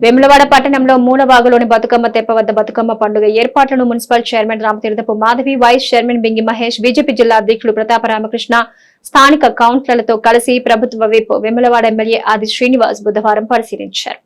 వేములవాడ పట్టణంలో మూలవాగులోని బతుకమ్మ తెప్ప వద్ద బతుకమ్మ పండుగ ఏర్పాట్లను municipal chairman Ramatheerthapu Madhavi vice chairman Bingi Mahesh BJP జిల్లా అధ్యక్షులు ప్రతాప రామకృష్ణ స్థానిక కౌన్సిలర్లతో కలిసి ప్రభుత్వ విప్ వేములవాడ ఎమ్మెల్యే ఆది శ్రీనివాస్ బుధవారం పరిశీలించారు.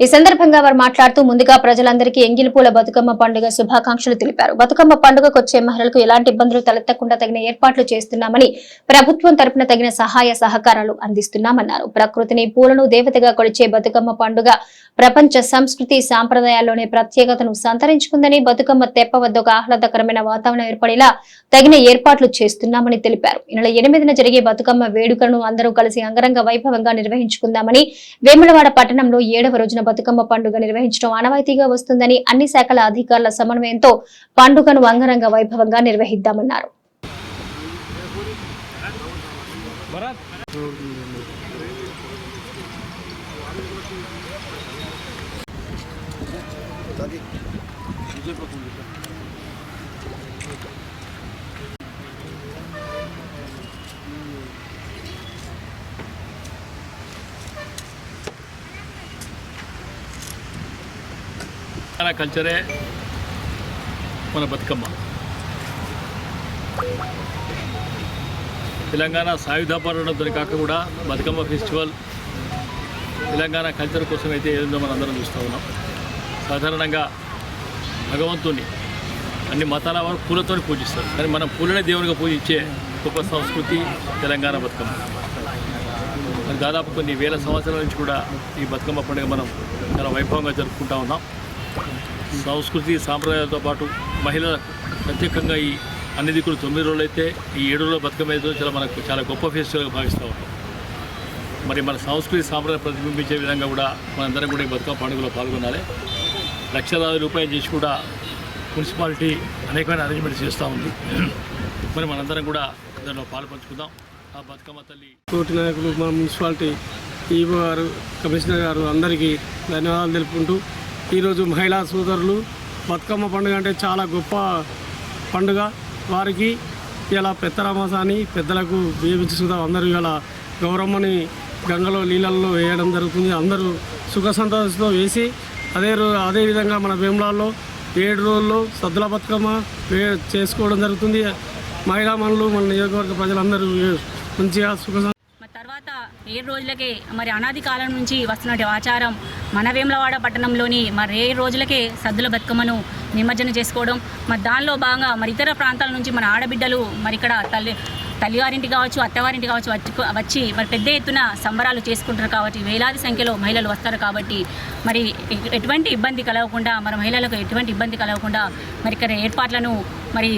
ఈ సందర్భంగా వారు మాట్లాడుతూ ముందుగా ప్రజలందరికీ ఎంగిలిపూల బతుకమ్మ పండుగ శుభాకాంక్షలు తెలిపారు. బతుకమ్మ పండుగకు వచ్చే మహిళలకు ఎలాంటి ఇబ్బందులు తలెత్తకుండా తగిన ఏర్పాట్లు చేస్తున్నామని ప్రభుత్వం తరపున తగిన సహాయ సహకారాలు అందిస్తున్నామన్నారు. ప్రకృతిని పూలను దేవతగా కొలిచే బతుకమ్మ పండుగ ప్రపంచ సంస్కృతి సాంప్రదాయాల్లోనే ప్రత్యేకతను సంతరించుకుందని బతుకమ్మ తెప్ప వద్ద ఒక ఆహ్లాదకరమైన వాతావరణం ఏర్పడేలా తగిన ఏర్పాట్లు చేస్తున్నామని తెలిపారు. ఈ నెల ఎనిమిదిన జరిగే బతుకమ్మ వేడుకలను అందరూ కలిసి అంగరంగ వైభవంగా నిర్వహించుకుందామని వేములవాడ పట్టణంలో ఏడవ రోజు రోజున బతుకమ్మ పండుగ నిర్వహించడం ఆనవాయితీగా వస్తుందని అన్ని శాఖల అధికారుల సమన్వయంతో పండుగను అంగరంగ వైభవంగా నిర్వహిద్దామన్నారు. తెలంగాణ కల్చరే మన బతుకమ్మ. తెలంగాణ సాయుధ పోరాటంతో కాక కూడా బతుకమ్మ ఫెస్టివల్ తెలంగాణ కల్చర్ కోసం అయితే ఏదో మనం అందరం చూస్తూ ఉన్నాం. సాధారణంగా భగవంతుని అన్ని మతాల వారు పూలతో పూజిస్తారు. కానీ మనం పూలనే దేవునిగా పూజించే గొప్ప సంస్కృతి తెలంగాణ బతుకమ్మ. దాదాపు కొన్ని వేల సంవత్సరాల నుంచి కూడా ఈ బతుకమ్మ పండుగ మనం చాలా వైభవంగా జరుపుకుంటా ఉన్నాం. సంస్కృతి సాంప్రదాయాలతో పాటు మహిళ ప్రత్యేకంగా ఈ అన్ని దిక్కులు తొమ్మిది రోజులు అయితే ఈ ఏడు రోజుల బతుకమ్మ అయితే చాలా మనకు చాలా గొప్ప ఫెస్టివల్గా భావిస్తూ ఉంటాం మరి మన సంస్కృతి సాంప్రదాయం ప్రతిబింబించే విధంగా కూడా మనందరం కూడా ఈ బతుకమ్మ పండుగలో పాల్గొనాలి. లక్షలాది రూపాయలు చేసి కూడా మున్సిపాలిటీ అనేకమైన అరేంజ్మెంట్స్ చేస్తూ ఉంది. మరి మనందరం కూడా దానిలో పాలు పంచుకుందాం ఆ బతుకమ్మ తల్లి తోటి నాయకులు మన మున్సిపాలిటీ ఈవో గారు కమిషనర్ గారు అందరికీ ధన్యవాదాలు తెలుపుకుంటూ ఈరోజు మహిళా సోదరులు బతుకమ్మ పండుగ అంటే చాలా గొప్ప పండుగ. వారికి ఇలా పెత్తరామాసాన్ని పెద్దలకు వేయించి అందరూ ఇలా గౌరమ్మని గంగలో నీళ్ళల్లో వేయడం జరుగుతుంది. అందరూ సుఖ సంతోషంతో వేసి అదే రో అదేవిధంగా మన వేములాల్లో ఏడు రోజుల్లో సద్దుల బతుకమ్మ వే చేసుకోవడం జరుగుతుంది. మహిళా మనులు మన నియోజకవర్గ ప్రజలందరూ మంచిగా సుఖ ఏడు రోజులకే మరి అనాది కాలం నుంచి వస్తున్నటువంటి ఆచారం మన వేములవాడ పట్టణంలోని మరి ఏ రోజులకే సద్దుల బతుకమ్మను నిమజ్జనం చేసుకోవడం మరి దానిలో భాగంగా మరి ఇతర ప్రాంతాల నుంచి మన ఆడబిడ్డలు మరి ఇక్కడ తల్లి తల్లివారింటి కావచ్చు అత్తవారింటి కావచ్చు వచ్చి వచ్చి మరి పెద్ద ఎత్తున సంబరాలు చేసుకుంటారు కాబట్టి వేలాది సంఖ్యలో మహిళలు వస్తారు కాబట్టి మరి ఎటువంటి ఇబ్బంది కలగకుండా మరి మహిళలకు ఎటువంటి ఇబ్బంది కలగకుండా మరి ఇక్కడ ఏర్పాట్లను మరి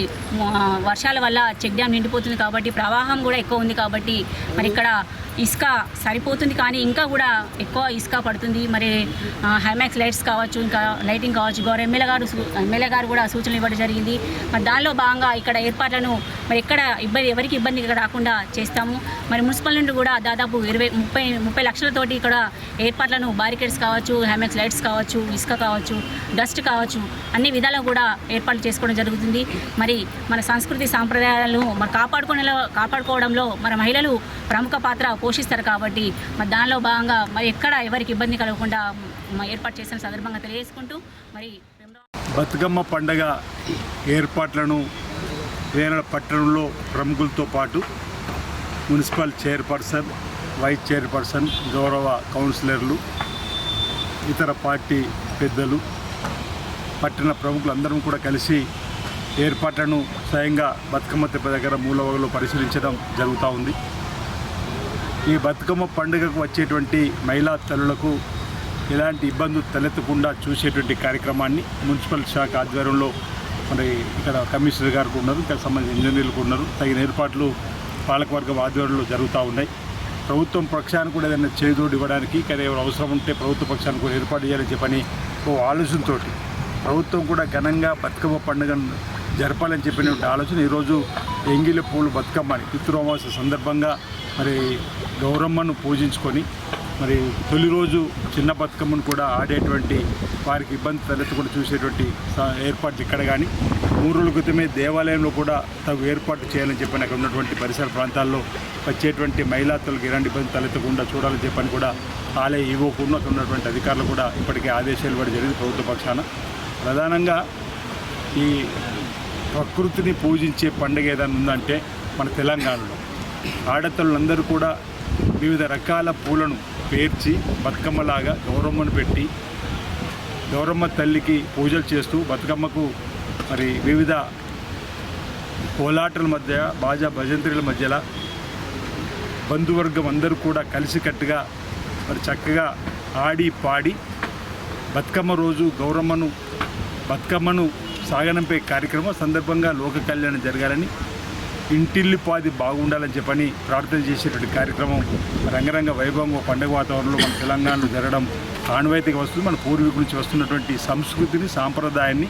వర్షాల వల్ల చెక్ డ్యామ్ నిండిపోతుంది కాబట్టి ప్రవాహం కూడా ఎక్కువ ఉంది కాబట్టి మరి ఇక్కడ ఇసుక సరిపోతుంది కానీ ఇంకా కూడా ఎక్కువ ఇసుక పడుతుంది. మరి హైమాక్స్ లైట్స్ కావచ్చు ఇంకా లైటింగ్ కావచ్చు గౌరవ ఎమ్మెల్యే గారు ఎమ్మెల్యే గారు కూడా సూచనలు ఇవ్వడం జరిగింది. మరి దానిలో భాగంగా ఇక్కడ ఏర్పాట్లను మరి ఎక్కడ ఇబ్బంది ఎవరికి ఇబ్బంది రాకుండా చేస్తాము. మరి మున్సిపల్ నుండి కూడా దాదాపు ఇరవై ముప్పై ముప్పై లక్షలతోటి ఇక్కడ ఏర్పాట్లను బారికేడ్స్ కావచ్చు హైమాక్స్ లైట్స్ కావచ్చు ఇసుక కావచ్చు డస్ట్ కావచ్చు అన్ని విధాలు కూడా ఏర్పాట్లు చేసుకోవడం జరుగుతుంది. మరి మన సంస్కృతి సాంప్రదాయాలను మరి కాపాడుకునే కాపాడుకోవడంలో మన మహిళలు ప్రముఖ పాత్ర పోషిస్తారు కాబట్టి మరి దానిలో భాగంగా మరి ఎక్కడ ఎవరికి ఇబ్బంది కలగకుండా ఏర్పాటు చేసిన సందర్భంగా తెలియజేసుకుంటూ మరి బతుకమ్మ పండగ ఏర్పాట్లను వేనల పట్టణంలో ప్రముఖులతో పాటు మున్సిపల్ చైర్పర్సన్ వైస్ చైర్పర్సన్ గౌరవ కౌన్సిలర్లు ఇతర పార్టీ పెద్దలు పట్టణ ప్రముఖులందరం కూడా కలిసి ఏర్పాట్లను స్వయంగా బతుకమ్మ తెప్ప దగ్గర మూలవగలో పరిశీలించడం జరుగుతూ ఉంది. ఈ బతుకమ్మ పండుగకు వచ్చేటువంటి మహిళా తల్లులకు ఎలాంటి ఇబ్బందులు తలెత్తకుండా చూసేటువంటి కార్యక్రమాన్ని మున్సిపల్ శాఖ ఆధ్వర్యంలో మరి ఇక్కడ కమిషనర్ గారికి ఉన్నారు ఇక్కడ సంబంధించిన ఇంజనీర్లు ఉన్నారు. తగిన ఏర్పాట్లు పాలకవర్గం ఆధ్వర్యంలో జరుగుతూ ఉన్నాయి. ప్రభుత్వం పక్షాన్ని కూడా ఏదైనా చేదోడు ఇవ్వడానికి ఇక్కడ ఎవరు అవసరం ఉంటే ప్రభుత్వ పక్షాన్ని కూడా ఏర్పాటు చేయాలని చెప్పని ఓ ఆలోచనతోటి ప్రభుత్వం కూడా ఘనంగా బతుకమ్మ పండుగను జరపాలని చెప్పినటువంటి ఆలోచన. ఈరోజు ఎంగిలి పూలు బతుకమ్మ అని సందర్భంగా మరి గౌరమ్మను పూజించుకొని మరి తొలి రోజు చిన్న బతుకమ్మను కూడా ఆడేటువంటి వారికి ఇబ్బంది తలెత్తకుండా చూసేటువంటి ఏర్పాట్లు ఇక్కడ కానీ మూడు రోజుల క్రితమే దేవాలయంలో కూడా తగు ఏర్పాటు చేయాలని చెప్పని అక్కడ ఉన్నటువంటి పరిసర ప్రాంతాల్లో వచ్చేటువంటి మహిళా ఎలాంటి ఇబ్బంది తలెత్తకుండా చూడాలని చెప్పని కూడా ఆలయ ఇవ్వకుండా అక్కడ ఉన్నటువంటి అధికారులు కూడా ఇప్పటికే ఆదేశాలు ఇవ్వడం జరిగింది ప్రభుత్వ పక్షాన. ప్రధానంగా ఈ ప్రకృతిని పూజించే పండుగ ఏదైనా ఉందంటే మన తెలంగాణలో. ఆడతల్లందరూ కూడా వివిధ రకాల పూలను పేర్చి బతుకమ్మలాగా గౌరమ్మను పెట్టి గౌరమ్మ తల్లికి పూజలు చేస్తూ బతుకమ్మకు మరి వివిధ కోలాటల మధ్య బాజా భజంత్రుల మధ్యలో బంధువర్గం అందరూ కూడా కలిసికట్టుగా మరి చక్కగా ఆడి పాడి బతుకమ్మ రోజు గౌరమ్మను బతుకమ్మను సాగనంపే కార్యక్రమం సందర్భంగా లోక కళ్యాణం జరగాలని ఇంటిల్లిపాది బాగుండాలని చెప్పని ప్రార్థన చేసేటువంటి కార్యక్రమం రంగరంగ వైభవంగా పండుగ వాతావరణంలో మన తెలంగాణలో జరగడం ఆనవాయితీగా వస్తుంది. మన పూర్వీకుల నుంచి వస్తున్నటువంటి సంస్కృతిని సాంప్రదాయాన్ని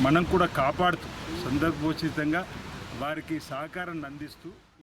మనం కూడా కాపాడుతూ సందర్భోచితంగా వారికి సహకారాన్ని అందిస్తూ